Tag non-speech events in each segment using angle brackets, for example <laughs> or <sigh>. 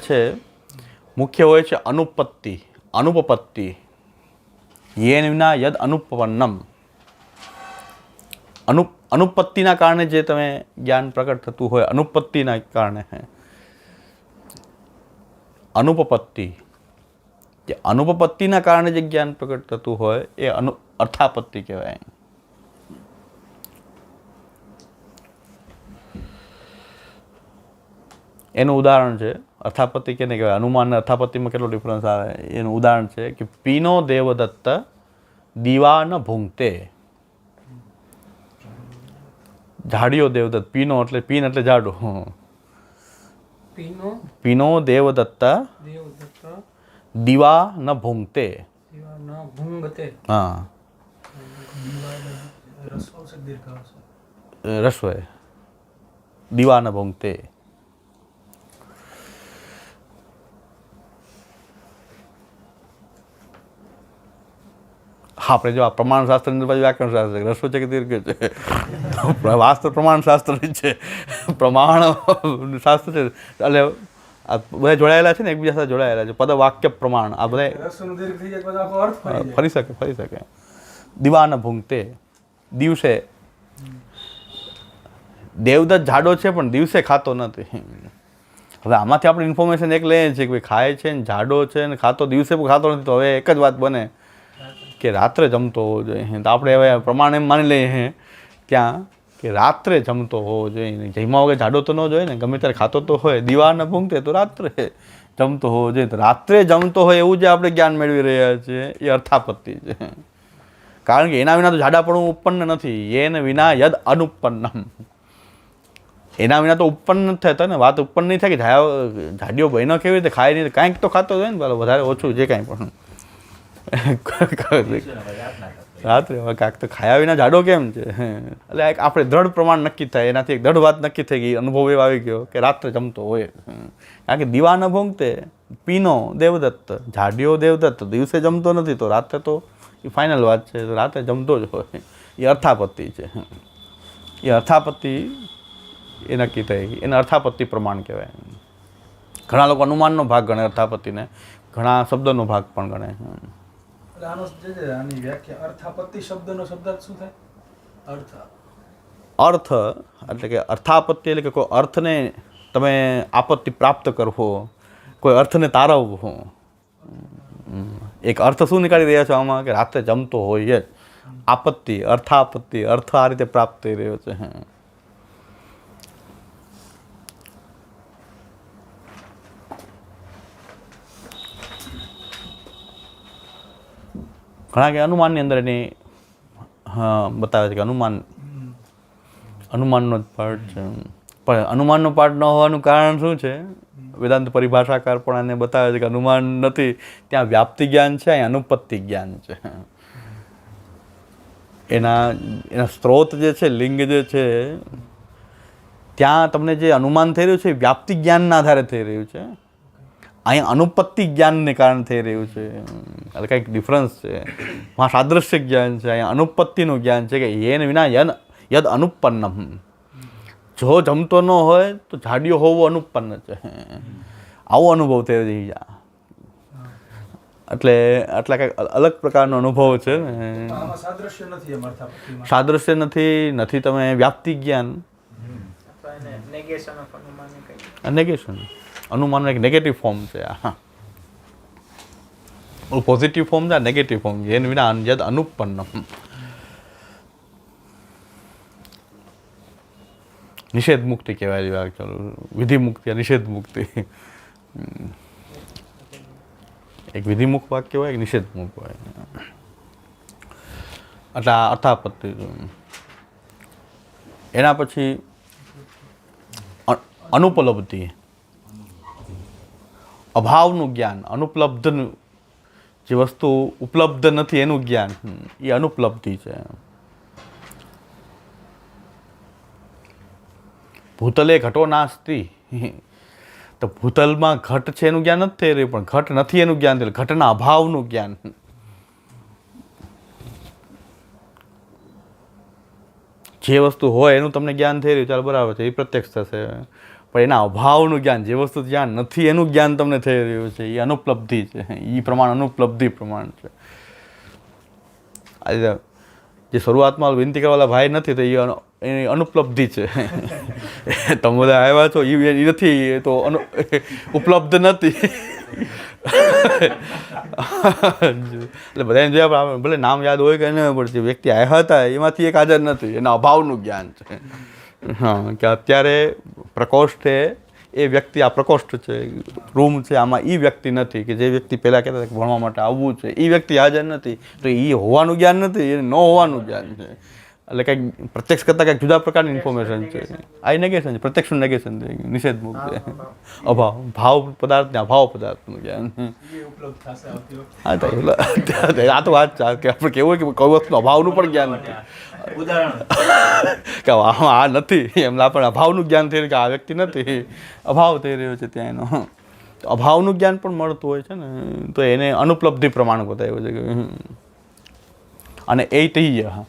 છે, મુખ્ય હોય છે અનુપત્તિ, અનુપપત્તિ. યેના યદ અનુપન્નમ અનુ, અનુપત્તિના કારણે જે તમે જ્ઞાન પ્રગટ થતું હોય, અનુપત્તિના કારણે અનુપપત્તિ. જે અનુપપત્તિના કારણે જે જ્ઞાન પ્રગટ થતું હોય, એ અનુ અર્થાપત્તિ કહેવાય. એનું ઉદાહરણ છે અર્થાપત્તિ નહીં કહેવાય? અનુમાન અથાપતિમાં કેટલો ડિફરન્સ આવે? એનું ઉદાહરણ છે કે પીનો દેવદત્ત દીવા ન ભૂંગતે. ઝાડિયો દેવદત્ત પીનો એટલે પીન એટલે ઝાડું. પીનો પીનો દેવદત્ત દીવા ન ભૂંગતે. હા. રસોઈ. દીવા ન ભૂંગતે. આપણે જો આ પ્રમાણશાસ્ત્રની બાજુ વ્યાકરણ શાસ્ત્ર છે. કે દીર્ઘ છે? વાસ્તવ પ્રમાણ શાસ્ત્ર છે. પ્રમાણ શાસ્ત્ર છે. એટલે આ બધા જોડાયેલા છે ને એકબીજા સાથે જોડાયેલા છે. પદ વાક્ય પ્રમાણ આ બધા ફરી શકે ફરી શકે. દીવાના ભૂંગતે દિવસે. દેવદત્ત જાડો છે પણ દિવસે ખાતો નથી. હવે આમાંથી આપણે ઇન્ફોર્મેશન એક લઈએ છીએ કે ભાઈ ખાય છે ને જાડો છે ને ખાતો દિવસે પણ ખાતો નથી તો હવે એક જ વાત બને. કે રાત્રે જમતો હોવો જોઈએ તો આપણે હવે પ્રમાણે એમ માની લઈએ હે ક્યાં કે રાત્રે જમતો હોવો જોઈએ. જમ્યા વગર જાડો તો ન જોઈએ ને, ગમે ત્યારે ખાતો તો હોય, દીવાના ભૂંગતે તો રાત્રે જમતો હોવો જોઈએ. તો રાત્રે જમતો હોય એવું જે આપણે જ્ઞાન મેળવી રહ્યા છીએ એ અર્થાપત્તિ છે. કારણ કે એના વિના તો જાડાપણું ઉત્પન્ન નથી. એને વિના યદ અનુપન્નમ એના વિના તો ઉત્પન્ન નથી થતા ને. વાત ઉત્પન્ન નહીં થાય કે જાડિયો બહેનો કેવી રીતે, ખાય નહીં કાંઈક તો ખાતો હોય ને. પેલો વધારે ઓછું જે કાંઈ પણ. રાત્રે હવે કાંક તો ખાયા વિના જાડો કેમ છે? એટલે એક આપણે દ્રઢ પ્રમાણ નક્કી થાય, એનાથી એક દ્રઢ વાત નક્કી થઈ ગઈ અનુભવ એવો આવી ગયો કે રાત્રે જમતો હોય. કારણ કે દીવા ન ભોંગતે, પીનો દેવદત્ત જાડિયો દેવદત્ત, દિવસે જમતો નથી તો રાત્રે તો એ ફાઇનલ વાત છે, તો રાત્રે જમતો જ હોય. એ અર્થાપત્તિ છે. એ અર્થાપત્તિ એ નક્કી થઈ એને અર્થાપત્તિ પ્રમાણ કહેવાય. ઘણા લોકો અનુમાનનો ભાગ ગણે અર્થાપત્તિને, ઘણા શબ્દનો ભાગ પણ ગણે. અર્થ. એટલે કે અર્થાપત્તિ એટલે કે કોઈ અર્થને તમે આપત્તિ પ્રાપ્ત કરવો, કોઈ અર્થને તારવવો. એક અર્થ શું નીકાળી રહ્યા છો આમાં? કે રાત્રે જમતો હોય જ. આપત્તિ, અર્થાપત્તિ, અર્થ આ રીતે પ્રાપ્ત થઈ રહ્યો છે. ઘણા કે અનુમાનની અંદર એની બતાવે છે કે અનુમાન, અનુમાનનો જ પાર્ટ છે. પણ અનુમાનનો પાર્ટ ન હોવાનું કારણ શું છે? વેદાંત પરિભાષાકાર પણ આને બતાવે છે કે અનુમાન નથી. ત્યાં વ્યાપ્તિ જ્ઞાન છે, અહીં અનુપત્તિ જ્ઞાન છે. એના એના સ્ત્રોત જે છે, લિંગ જે છે, ત્યાં તમને જે અનુમાન થઈ રહ્યું છે વ્યાપ્તિ જ્ઞાનના આધારે થઈ રહ્યું છે. અહીં અનુપત્તિ જ્ઞાનને કારણે થઈ રહ્યું છે. એટલે કંઈક ડિફરન્સ છે. માં સાદૃશ્ય જ્ઞાન છે. અહીંયા અનુપત્તિનું જ્ઞાન છે કે યેન વિના યન યદ અનુપન્નમ. જો જમતો ન હોય તો જાડિયો હોવું અનુપન્ન છે. આવો અનુભવ થઈ રહી એટલે આટલા કંઈક અલગ પ્રકારનો અનુભવ છે. ને સાદ્રશ્ય નથી સાદૃશ્ય નથી નથી તમે વ્યાપ્તિ જ્ઞાન. નેગેશન અનુમાનનો એક નેગેટિવ ફોર્મ છે આ પોઝિટિવ ફોર્મ છે નેગેટિવ ફોર્મ છે એની વિના અનજદ અનુપન્નમ નિષેધ મુક્તિ કહેવાય જેવા વિધિ મુક્તિ નિષેધ મુક્તિ એક વિધિમુખ વાક્ય હોય એક નિષેધમુખ હોય એટલે આ અર્થાપત્તિ એના પછી અનુપલબ્ધિ અભાવનું જ્ઞાન, અનુપલબ્ધનું, જે વસ્તુ ઉપલબ્ધ નથી એનું જ્ઞાન એ અનુપલબ્ધિ છે. ભૂતલે ઘટો નાસ્તી તો ભૂતલમાં ઘટ છે એનું જ્ઞાન નથી થઈ રહ્યું, પણ ઘટ નથી એનું જ્ઞાન થયેલું. ઘટના અભાવનું જ્ઞાન. જે વસ્તુ હોય એનું તમને જ્ઞાન થઈ રહ્યું, ચાલો બરાબર છે, એ પ્રત્યક્ષ થશે. પણ એના અભાવનું જ્ઞાન, જે વસ્તુ જ્યાં નથી, એનું જ્ઞાન તમને થઈ રહ્યું છે. એ અનુપલબ્ધિ છે. એ પ્રમાણ અનુપલબ્ધિ પ્રમાણ છે. આજે જે શરૂઆતમાં વિનંતી કરવાવાળા ભાઈ નથી, તો એ એની અનુપલબ્ધિ છે. <laughs> તમે બધા આવ્યા છો એ નથી, એ તો અનુ, <laughs> ઉપલબ્ધ નથી. <laughs> એટલે બધાને જોયા ભલે નામ યાદ હોય કે ન પડતી વ્યક્તિ આવ્યા હતા, એમાંથી એક હાજર નથી. એના અભાવનું જ્ઞાન છે. હા, કે અત્યારે પ્રકોષ્ઠ એ વ્યક્તિ આ પ્રકોષ્ઠ છે, રૂમ છે, આમાં એ વ્યક્તિ નથી, કે જે વ્યક્તિ પહેલાં કહેતા ભણવા માટે આવવું છે એ વ્યક્તિ હાજર નથી, તો એ હોવાનું જ્ઞાન નથી એ ન હોવાનું જ્ઞાન છે. એટલે કંઈક પ્રત્યક્ષ કરતાં કંઈક જુદા પ્રકારની ઇન્ફોર્મેશન છે. આ નેગેશન છે પ્રત્યક્ષનું નેગેશન છે નિષેધ મુક્ત છે. અભાવ ભાવ પદાર્થ ને અભાવ પદાર્થનું જ્ઞાન એ ઉપલબ્ધ થશે આવતી વખતે. હા તો એટલે આ તો વાત છે કે આપણે કેવું કે કોઈ વસ્તુ અભાવનું પણ જ્ઞાન નથી. ઉદાહરણ. કે આ નથી. એમના પણ અભાવનું જ્ઞાન થઈ રહ્યું કે આ વ્યક્તિ નથી. અભાવ થઈ રહ્યો છે ત્યાં એનો. તો અભાવનું જ્ઞાન પણ મળતું હોય છે ને તો એને અનુપલબ્ધિ પ્રમાણ બતાવ્યું છે કે હમ. અને એ તૈય હા.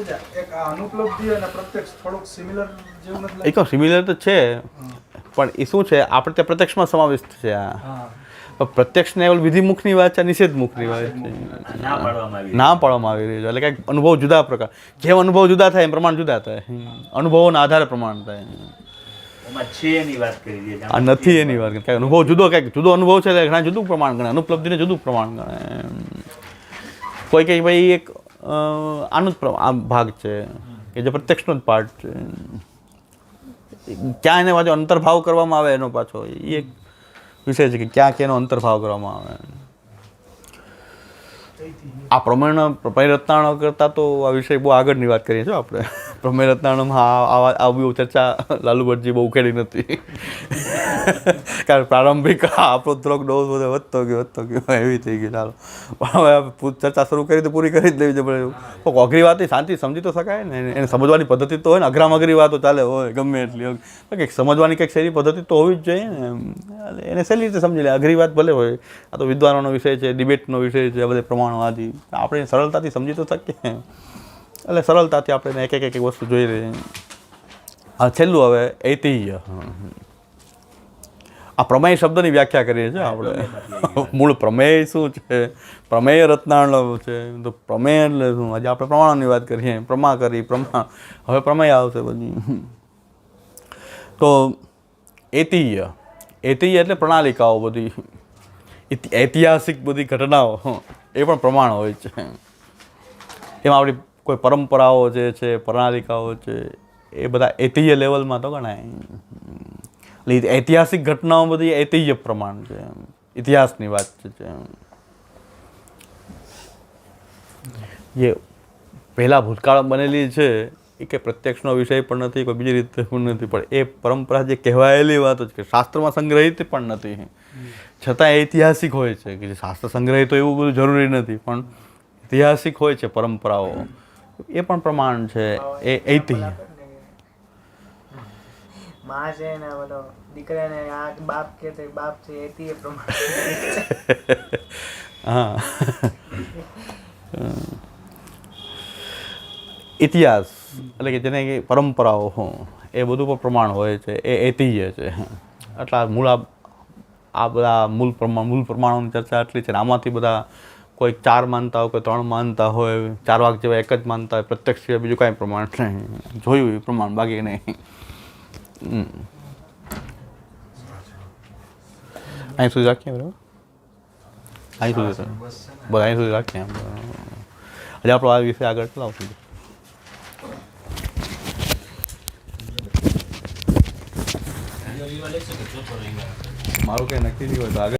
એક અનુપલબ્ધિ અને પ્રત્યક્ષ થોડુંક સિમિલર જેવું નથી એક સિમિલર તો છે પણ એ શું છે આપણે ત્યાં પ્રત્યક્ષમાં સમાવિષ્ટ છે આ. પ્રત્યક્ષ ને એવું વિધિ મુખની વાત છે નિષેધ મુખની વાત છે. ના પાડવામાં આવી. ના પાડવામાં આવી રહ્યું છે એટલે કંઈક અનુભવ જુદા પ્રકાર. જેમ અનુભવ જુદા થાય એમ પ્રમાણ જુદા થાય. અનુભવોના આધારે પ્રમાણ થાય. છે એની વાત કરી આ નથી એની વાત. કંઈક અનુભવ જુદો કંઈક જુદો અનુભવ છે એટલે ઘણા જુદું પ્રમાણ ગણે અનુપલબ્ધિને જુદું પ્રમાણ ગણે કોઈ કંઈ ભાઈ એક આનો જ આ ભાગ છે, કે જે પ્રત્યક્ષનો જ પાર્ટ છે. ક્યાં એને પાછો અંતર્ભાવ કરવામાં આવે એનો પાછો એ એક વિષય છે કે ક્યાં કેનો અંતર્ભાવ કરવામાં આવે. આ પ્રમેય પ્રભાઈ રત્નાણો કરતાં તો આ વિષય બહુ આગળની વાત કરીએ છીએ આપણે. પ્રમેય રત્નાણોમાં આ આ આ ચર્ચા લાલુ ભટ્ટજી બહુ ઉકેલી નથી. કારણ પ્રારંભિક આપણો થોડોક ડોઝ બધો વધતો ગયો વધતો ગયો એવી થઈ ગઈ ચાલો. પણ હવે ચર્ચા શરૂ કરી તો પૂરી કરી જ લેવી છે, પણ અઘરી વાત શાંતિ સમજી તો શકાય ને. એને સમજવાની પદ્ધતિ તો હોય ને, અઘરામ અઘરી વાતો ચાલે હોય, ગમે એટલી કંઈક સમજવાની કંઈક શેરી પદ્ધતિ તો હોવી જ જોઈએ ને. એને સહેલી રીતે સમજી લે. અઘરી વાત ભલે હોય, આ તો વિદ્વાનોનો વિષય છે, ડિબેટનો વિષય છે બધે પ્રમાણવાદી આપણે સરળતાથી સમજી તો શકીએ. એટલે સરળતાથી આપણે એક એક એક વસ્તુ જોઈ રહી આ છેલ્લું હવે ઐતિહ્ય. આ પ્રમેય શબ્દની વ્યાખ્યા કરીએ છીએ આપણે. મૂળ પ્રમેય શું છે? પ્રમેય રત્નાળ છે. તો પ્રમેય એટલે શું? આજે આપણે પ્રમાણની વાત કરીએ. પ્રમા કરી, પ્રમા. હવે પ્રમેય આવશે બધી તો ઐતિહ્ય. ઐતિહ્ય એટલે પ્રણાલિકાઓ બધી. ઐતિહાસિક બધી ઘટનાઓ એ પણ પ્રમાણ હોય છે. એમાં આપણી કોઈ પરંપરાઓ જે છે, પ્રણાલિકાઓ છે, એ બધા ઐતિહ્ય લેવલમાં તો ગણાય. એટલે ઐતિહાસિક ઘટનાઓ બધી ઐતિહ્ય પ્રમાણ છે. ઇતિહાસની વાત છે, જે પહેલાં ભૂતકાળ બનેલી છે, એ કે પ્રત્યક્ષનો વિષય પણ નથી, કોઈ બીજી રીતે પણ નથી, પણ એ પરંપરા જે કહેવાયેલી વાતો છે કે શાસ્ત્રમાં સંગ્રહિત પણ નથી. છતાં ઐતિહાસિક હોય છે, કે શાસ્ત્ર સંગ્રહિત તો એવું બધું જરૂરી નથી, પણ ઐતિહાસિક હોય છે પરંપરાઓ. એ પણ પ્રમાણ છે એ ઐતિહ્યમાં છે ને બોલો દીકરાને આ બાપ કે તે બાપ છે એથી એ પ્રમાણ હા. ઇતિહાસ એટલે કે જેને પરંપરાઓ હો, એ બધું પણ પ્રમાણ હોય છે એ ઐતિહ્ય છે. આટલા મૂળ આ બધા મૂળ પ્રમાણ મૂળ પ્રમાણોની ચર્ચા એટલી છે આમાંથી બધા કોઈ ચાર માનતા હોય, કોઈ ત્રણ માનતા હોય, ચાર વાગ જેવા એક જ માનતા હોય, પ્રત્યક્ષ સિવાય બીજું કાંઈ પ્રમાણ નહીં. જોયું એ પ્રમાણ, બાકી નહીં. હમ. અહીં સુધી રાખીએ બરાબર? અહીં સુધી તો. બસ, અહીં સુધી રાખીએ. એમ હજી આપણો આ વિષય આગળ ચલાવશું મારું કંઈ નક્કી નહીં હોય તો આગળ